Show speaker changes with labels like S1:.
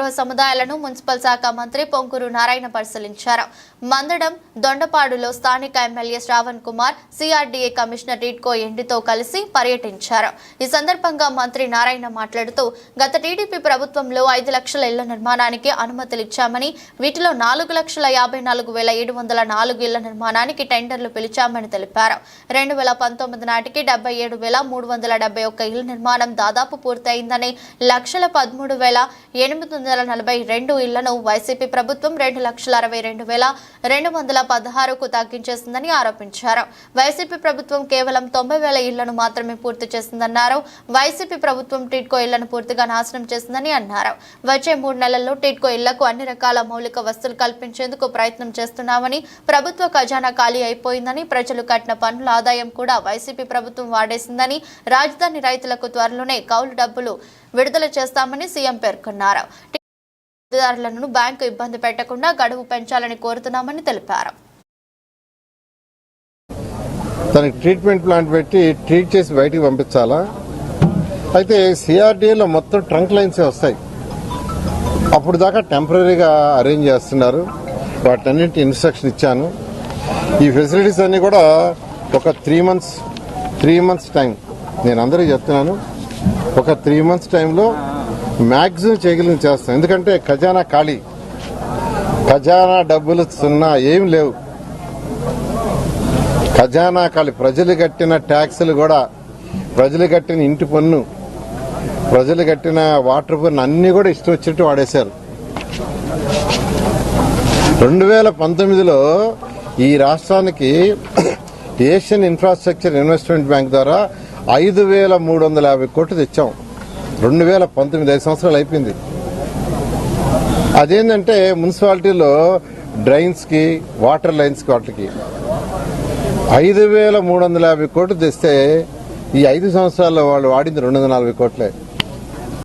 S1: గృహ సముదాయాలను మున్సిపల్ శాఖ మంత్రి పొంకూరు నారాయణ పరిశీలించారు. మందడం దొండపాడులో స్థానిక MLA Sravan Kumar CRDA commissioner TIDCO ఎండితో కలిసి పర్యటించారు. ఈ సందర్భంగా మంత్రి నారాయణ మాట్లాడుతూ గత టీడీపీ ప్రభుత్వంలో ఐదు లక్షల ఇళ్ళ నిర్మాణానికి అనుమతులు ఇచ్చామని వీటిలో నాలుగు లక్షల యాభై నాలుగు వేల ఏడు వందల నాలుగు ఇళ్ళ నిర్మాణానికి టెండర్లు పిలిచామని తెలిపారు. రెండు వేల పంతొమ్మిది నాటికి డెబ్బై ఏడు వేల మూడు వందల డెబ్బై ఒక్క ఇళ్ళ నిర్మాణం దాదాపు పూర్తయిందని లక్షల పదమూడు వేల ఎనిమిది వందల వందల నలభై రెండు ఇళ్ళను వైసీపీ ప్రభుత్వం రెండు లక్షల అరవై రెండు వేల రెండు వందల పదహారుకు తగ్గించేసిందని ఆరోపించారు. వైసీపీ ప్రభుత్వం కేవలం తొంభై వేల ఇళ్ళను మాత్రమే పూర్తి చేసిందన్నారు. వైసీపీ ప్రభుత్వం టిడ్కో ఇళ్ళను పూర్తిగా నాశనం చేసిందని అన్నారు. వచ్చే మూడు నెలల్లో టిడ్కో ఇళ్ళకు అన్ని రకాల మౌలిక వస్తువులు కల్పించేందుకు ప్రయత్నం చేస్తున్నామని ప్రభుత్వ ఖజానా ఖాళీ అయిపోయిందని ప్రజలు కట్టిన పన్నుల ఆదాయం కూడా వైసీపీ ప్రభుత్వం వాడేసిందని రాజధాని రైతులకు త్వరలోనే కౌలు డబ్బులు విడుదల చేస్తామని సీఎం పేర్కొన్నారు. లబ్ధిదారులను బ్యాంకు ఇబ్బంది పెట్టకుండా గడువు పెంచాలని కోరుతున్నామని తెలిపారు.
S2: తనకి ట్రీట్మెంట్ ప్లాంట్ పెట్టి ట్రీట్ చేసి బయటికి పంపించాలా? అయితే సిఆర్డీఏలో మొత్తం ట్రంక్ లైన్సే వస్తాయి. అప్పుడు దాకా టెంపరీగా అరేంజ్ చేస్తున్నారు. వాటన్నింటి ఇన్స్ట్రక్షన్ ఇచ్చాను. ఈ ఫెసిలిటీస్ అన్నీ కూడా ఒక three months three months time. నేను అందరికీ చెప్తున్నాను. ఒక త్రీ మంత్స్ టైంలో మ్యాక్సిమం చేయగలిగిన చేస్తాం. ఎందుకంటే ఖజానా ఖాళీ. ఖజానా డబ్బులు సున్నా ఏం లేవు. ఖజానా ఖాళీ. ప్రజలు కట్టిన ట్యాక్సులు కూడా ప్రజలు కట్టిన ఇంటి పన్ను ప్రజలు కట్టిన వాటర్ పన్ను అన్నీ కూడా ఇష్టం వచ్చినట్టు వాడేశారు. రెండు వేల పంతొమ్మిదిలో ఈ రాష్ట్రానికి ఏషియన్ ఇన్ఫ్రాస్ట్రక్చర్ ఇన్వెస్ట్మెంట్ బ్యాంక్ ద్వారా ఐదు వేల మూడు వందల యాభై కోట్లు తెచ్చాం. రెండు వేల పంతొమ్మిది ఐదు సంవత్సరాలు అయిపోయింది. అదేంటంటే మున్సిపాలిటీలో డ్రైన్స్కి వాటర్ లైన్స్కి వాటికి ఐదు వేల మూడు వందల యాభై కోట్లు తెస్తే ఈ ఐదు సంవత్సరాల్లో వాళ్ళు వాడింది రెండు వందల నలభై కోట్లే.